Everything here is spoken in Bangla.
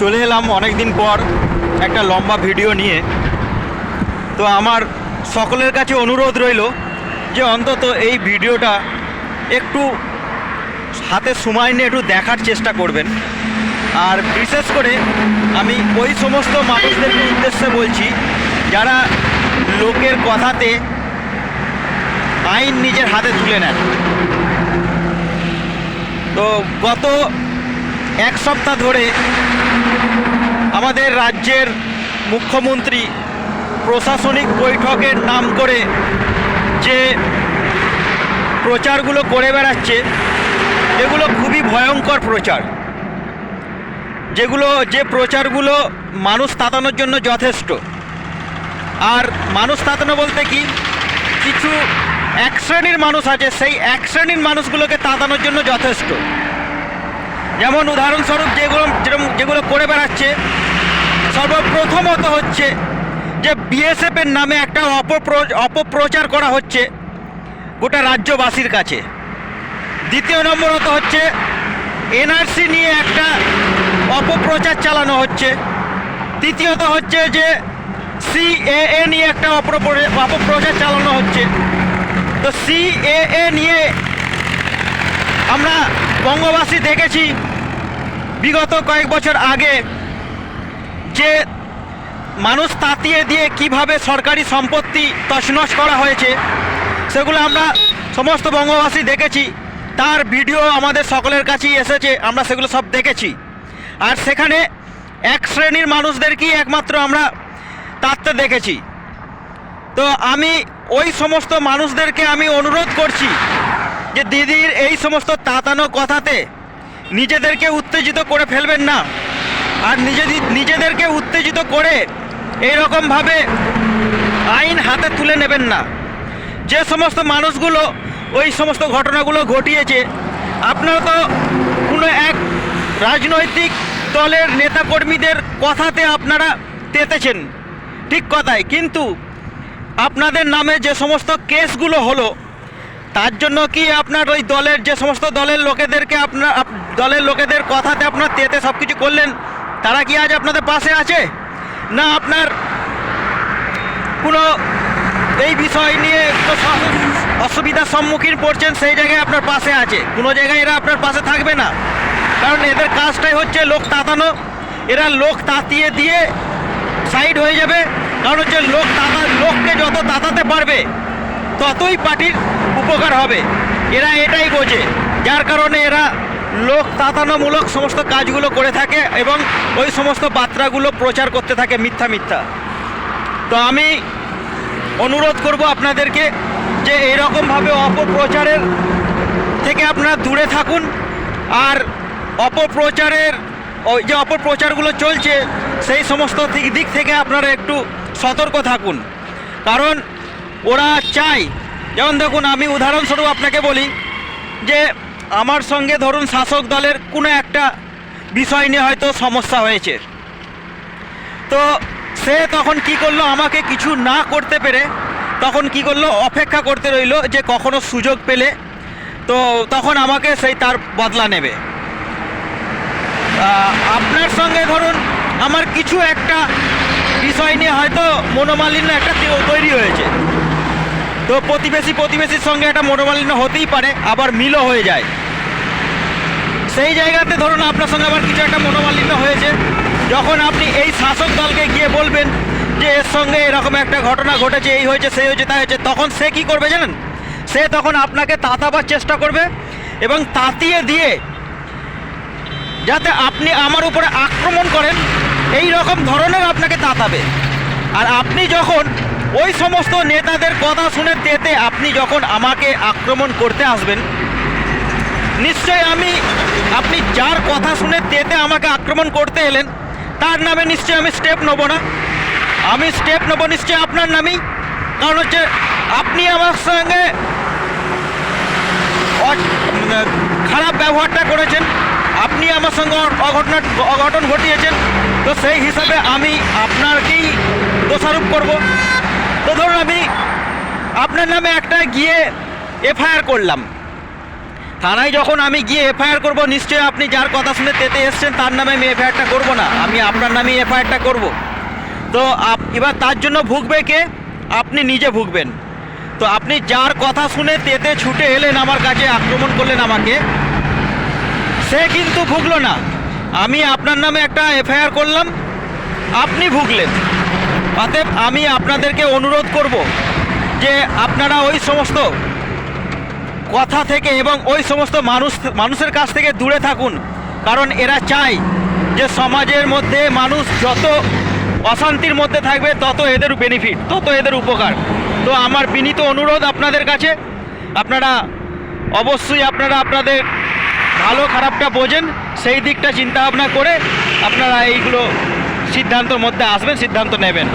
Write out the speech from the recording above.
চলে এলাম অনেক দিন পর একটা লম্বা ভিডিও নিয়ে। তো আমার সকলের কাছে অনুরোধ রইল যে অন্তত এই ভিডিওটা একটু হাতে সময় নিয়ে একটু দেখার চেষ্টা করবেন। আর বিশেষ করে আমি ওই সমস্ত মানুষদের উদ্দেশ্যে বলছি, যারা লোকের কথাতে আইন নিজের হাতে তুলে নেন। তো গত এক সপ্তাহ ধরে আমাদের রাজ্যের মুখ্যমন্ত্রী প্রশাসনিক বৈঠকের নাম করে যে প্রচারগুলো করে বেড়াচ্ছে, এগুলো খুবই ভয়ঙ্কর প্রচার। যেগুলো, যে প্রচারগুলো মানুষ তাতানোর জন্য যথেষ্ট। আর মানুষ তাতানো বলতে কি, কিছু এক শ্রেণির মানুষ আছে, সেই এক শ্রেণির মানুষগুলোকে তাতানোর জন্য যথেষ্ট। যেমন উদাহরণস্বরূপ যেগুলো, যেরকম যেগুলো করে বেড়াচ্ছে, সর্বপ্রথমত হচ্ছে যে বিএসএফের নামে একটা অপপ্র অপপ্রচার করা হচ্ছে গোটা রাজ্যবাসীর কাছে। দ্বিতীয় নম্বরত হচ্ছে এনআরসি নিয়ে একটা অপপ্রচার চালানো হচ্ছে। তৃতীয়ত হচ্ছে যে সিএএ নিয়ে একটা অপপ্র- অপপ্রচার চালানো হচ্ছে। তো সিএএ নিয়ে আমরা বঙ্গবাসী দেখেছি বিগত কয়েক বছর আগে যে মানুষ তাতিয়ে দিয়ে কীভাবে সরকারি সম্পত্তি তছনছ করা হয়েছে, সেগুলো আমরা সমস্ত বঙ্গবাসী দেখেছি। তার ভিডিও আমাদের সকলের কাছেই এসেছে, আমরা সেগুলো সব দেখেছি। আর সেখানে এক শ্রেণির মানুষদেরকেই একমাত্র আমরা তাত্তে দেখেছি। তো আমি ওই সমস্ত মানুষদেরকে আমি অনুরোধ করছি যে দিদির এই সমস্ত তাতানো কথাতে নিজেদেরকে উত্তেজিত করে ফেলবেন না। আর নিজেদের নিজেদেরকে উত্তেজিত করে এইরকমভাবে আইন হাতে তুলে নেবেন না। যে সমস্ত মানুষগুলো ওই সমস্ত ঘটনাগুলো ঘটিয়েছে, আপনারা তো কোনো এক রাজনৈতিক দলের নেতাকর্মীদের কথাতে আপনারা তেতেছেন, ঠিক কথাই। কিন্তু আপনাদের নামে যে সমস্ত কেসগুলো হলো তার জন্য কি আপনার ওই দলের যে সমস্ত দলের লোকেদেরকে আপনার দলের লোকেদের কথাতে আপনার তেতে সব কিছু করলেন, তারা কি আজ আপনাদের পাশে আছে? না আপনার কোনো এই বিষয় নিয়ে অসুবিধার সম্মুখীন পড়ছেন, সেই জায়গায় আপনার পাশে আছে। কোনো জায়গায় এরা আপনার পাশে থাকবে না। কারণ এদের কাজটাই হচ্ছে লোক তাতানো। এরা লোক তাতিয়ে দিয়ে সাইড হয়ে যাবে। কারণ হচ্ছে লোক তাতা, লোককে যত তাতাতে পারবে ততই পার্টির উপকার হবে, এরা এটাই বোঝে। যার কারণে এরা লোক তাতানোমূলক সমস্ত কাজগুলো করে থাকে এবং ওই সমস্ত বার্তাগুলো প্রচার করতে থাকে মিথ্যা মিথ্যা। তো আমি অনুরোধ করব আপনাদেরকে যে এরকমভাবে অপপ্রচারের থেকে আপনারা দূরে থাকুন আর অপপ্রচারের ওই যে অপপ্রচারগুলো চলছে, সেই সমস্ত দিক- দিক থেকে আপনারা একটু সতর্ক থাকুন। কারণ ওরা চায়। যেমন দেখুন, আমি উদাহরণস্বরূপ আপনাকে বলি যে, আমার সঙ্গে ধরুন শাসক দলের কোনো একটা বিষয় নিয়ে হয়তো সমস্যা হয়েছে। তো সে তখন কি করল, আমাকে কিছু না করতে পেরে তখন কি করল, অপেক্ষা করতে রইল যে কখনো সুযোগ পেলে তো তখন আমাকে সেই তার বদলা নেবে। আপনার সঙ্গে ধরুন আমার কিছু একটা বিষয় নিয়ে হয়তো মনোমালিন্য একটা তৈরি হয়েছে। তো প্রতিবেশী প্রতিবেশীর সঙ্গে একটা মনোমালিন্য হতেই পারে, আবার মিলও হয়ে যায়। সেই জায়গাতে ধরুন আপনার সঙ্গে আবার কিছু একটা মনোমালিন্য হয়েছে, যখন আপনি এই শাসক দলকে গিয়ে বলবেন যে এর সঙ্গে এরকম একটা ঘটনা ঘটেছে, এই হয়েছে, সেই হয়েছে, তাই হয়েছে, তখন সে কি করবে জানেন? সে তখন আপনাকে তাতাবার চেষ্টা করবে এবং তাতিয়ে দিয়ে যাতে আপনি আমার উপরে আক্রমণ করেন, এই রকম ধরনের আপনাকে তাতাবে। আর আপনি যখন ওই সমস্ত নেতাদের কথা শুনে তেতে আপনি যখন আমাকে আক্রমণ করতে আসবেন নিশ্চয় আমি, আপনি যার কথা শুনে তেতে আমাকে আক্রমণ করতে এলেন, তার নামে নিশ্চয় আমি স্টেপ নেব না। আমি স্টেপ নেব নিশ্চয় আপনার নামেই। কারণ হচ্ছে, আপনি আমার সঙ্গে খারাপ ব্যবহারটা করেছেন, আপনি আমার সঙ্গে অঘটনা অঘটন ঘটিয়েছেন, তো সেই হিসাবে আমি আপনাকেই দোষারোপ করব। তো ধরুন আমি আপনার নামে একটা গিয়ে এফআইআর করলাম। থানায় যখন আমি গিয়ে এফআইআর করব, নিশ্চয়ই আপনি যার কথা শুনে তেতে এসছেন, তার নামে আমি এফআইআরটা করব না। আমি আপনার নামেই এফআইআরটা করব। তো এবার তার জন্য ভুগবে কে? আপনি নিজে ভুগবেন। তো আপনি যার কথা শুনে তেতে ছুটে এলেন আমার কাছে, আক্রমণ করলেন আমাকে, সে কিন্তু ভুগলো না। আমি আপনার নামে একটা এফআইআর করলাম, আপনি ভুগলেন। অতএব আমি আপনাদেরকে অনুরোধ করব যে আপনারা ওই সমস্ত কথা থেকে এবং ওই সমস্ত মানুষ, মানুষের কাছ থেকে দূরে থাকুন। কারণ এরা চায় যে সমাজের মধ্যে মানুষ যত অশান্তির মধ্যে থাকবে, তত এদের বেনিফিট তত এদের উপকার। তো আমার বিনীত অনুরোধ আপনাদের কাছে। আপনারা অবশ্যই আপনারা আপনাদের ভালো খারাপটা বোঝেন, সেই দিকটা চিন্তা ভাবনা করে আপনারা এইগুলো সিদ্ধান্তর মধ্যে আসবেন সিদ্ধান্ত নেবেন।